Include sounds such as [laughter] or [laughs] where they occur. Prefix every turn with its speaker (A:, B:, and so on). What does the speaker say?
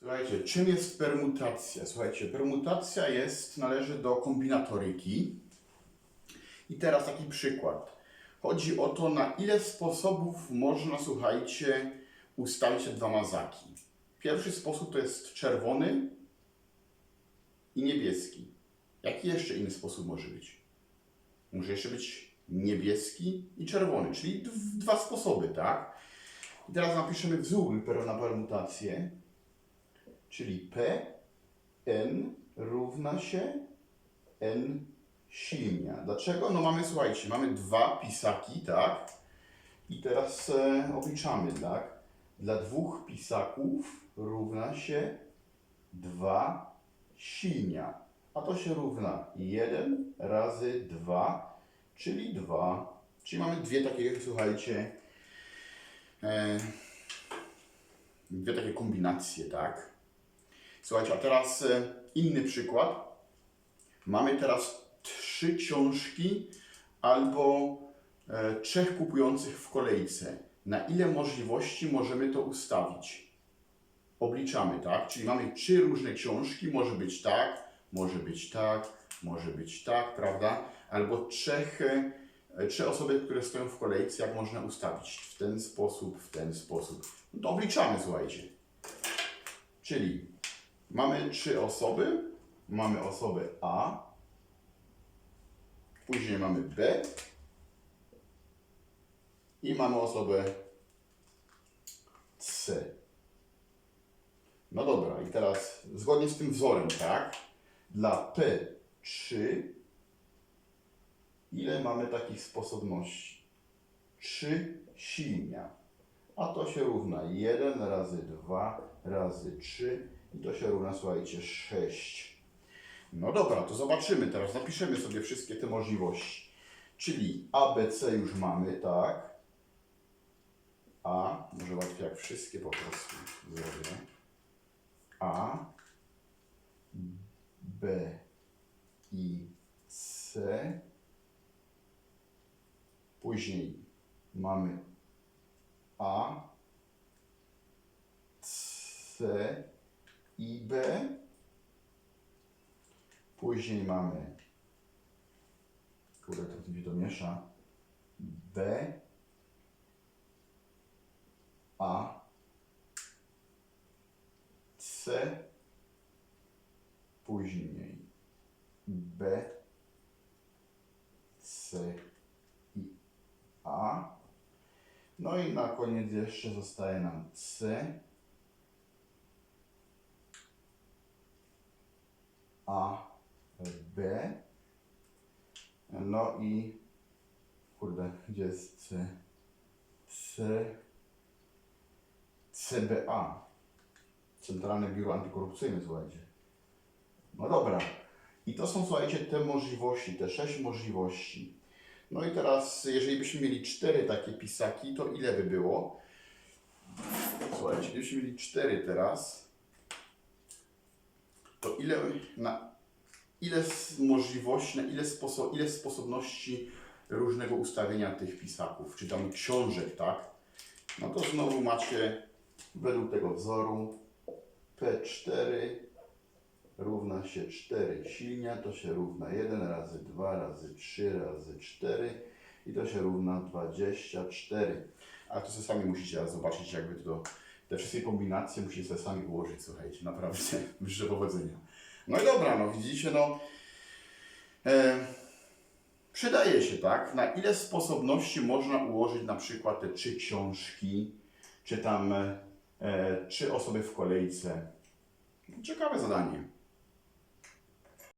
A: Słuchajcie, czym jest permutacja? Słuchajcie, permutacja jest, należy do kombinatoryki. I teraz taki przykład. Chodzi o to, na ile sposobów można, słuchajcie, ustawić te dwa mazaki. Pierwszy sposób to jest czerwony i niebieski. Jaki jeszcze inny sposób może być? Może jeszcze być niebieski i czerwony, czyli dwa sposoby, tak? I teraz napiszemy wzór na permutację, czyli P n równa się n silnia. Dlaczego? No mamy, słuchajcie, mamy dwa pisaki, tak? I teraz e, obliczamy, tak? Dla dwóch pisaków równa się 2 silnia. A to się równa 1 razy 2, czyli 2. Czyli mamy dwie takie, słuchajcie, e, dwie takie kombinacje, tak? Słuchajcie, a teraz e, inny przykład. Mamy teraz trzy książki albo e, trzech kupujących w kolejce. Na ile możliwości możemy to ustawić? Obliczamy, tak? Czyli mamy trzy różne książki, może być tak, może być tak, może być tak, prawda? Albo trzech, e, trzy osoby, które stoją w kolejce, jak można ustawić? W ten sposób, w ten sposób. No to obliczamy, słuchajcie. Czyli mamy trzy osoby, mamy osobę A, później mamy B i mamy osobę C. No dobra, i teraz zgodnie z tym wzorem, tak? Dla P3 ile mamy takich sposobności? 3 silnia. A to się równa 1 razy 2 razy 3 i to się równa, słuchajcie, 6. No dobra, to zobaczymy teraz. Napiszemy sobie wszystkie te możliwości. Czyli A, B, C już mamy, tak? A, może łatwiej jak wszystkie po prostu zrobię. A, B i C. Później mamy A, C i B. Później mamy, kurde, to mi to miesza, B, A, C, później B, C i A. No i na koniec jeszcze zostaje nam C, A, B. No i kurde, gdzie jest C? C. CBA. Centralne Biuro Antykorupcyjne, słuchajcie. No dobra. I to są, słuchajcie, te możliwości, te sześć możliwości. No i teraz, jeżeli byśmy mieli cztery takie pisaki, to ile by było? Słuchajcie, gdybyśmy mieli cztery teraz, to ile, na ile możliwości, na ile, sposo, ile sposobności różnego ustawienia tych pisaków, czy tam książek, tak? No to znowu macie według tego wzoru P4 równa się 4 silnia, to się równa 1 razy 2 razy 3 razy 4 i to się równa 24. A to sobie sami musicie zobaczyć, jakby to te wszystkie kombinacje musicie sobie sami ułożyć, słuchajcie, naprawdę [laughs] życzę powodzenia. No i dobra, no widzicie, no e, przydaje się, tak? Na ile sposobności można ułożyć na przykład te trzy książki, czy tam e, trzy osoby w kolejce. Ciekawe zadanie.